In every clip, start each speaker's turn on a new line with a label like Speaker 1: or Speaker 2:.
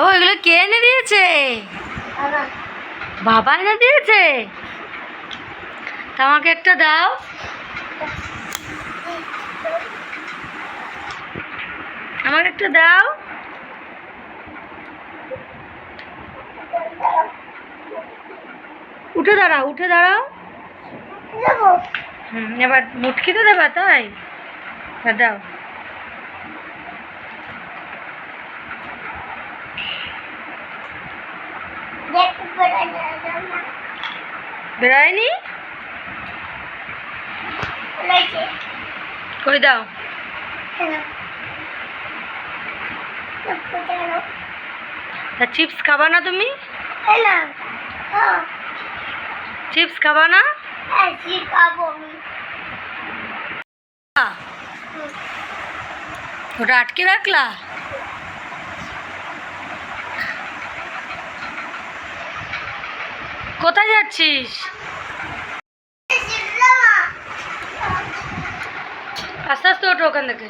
Speaker 1: ও এগুলো কে এনে দিয়েছে? বাবা এনে দিয়েছে? তা আমাকে একটা দাও। আমাকে একটা দাও। উঠে দাঁড়াও উঠে দাঁড়াও। হুম এবার মুটকিতে দেবা তাই? হ্যাঁ দাও। বেড়ায়নি? কই দাও। তা চিপস খাবা না তুমি? চিপস খাবা না? ওটা আটকে রাখলা? কোথায় যাচ্ছিস? আস্তে আস্তে ওঠো ওখান থেকে।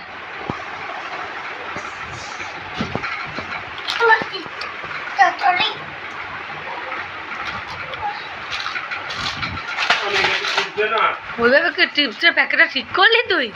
Speaker 1: ওইভাবে টিপসের প্যাকেটটা ঠিক করলি তুই?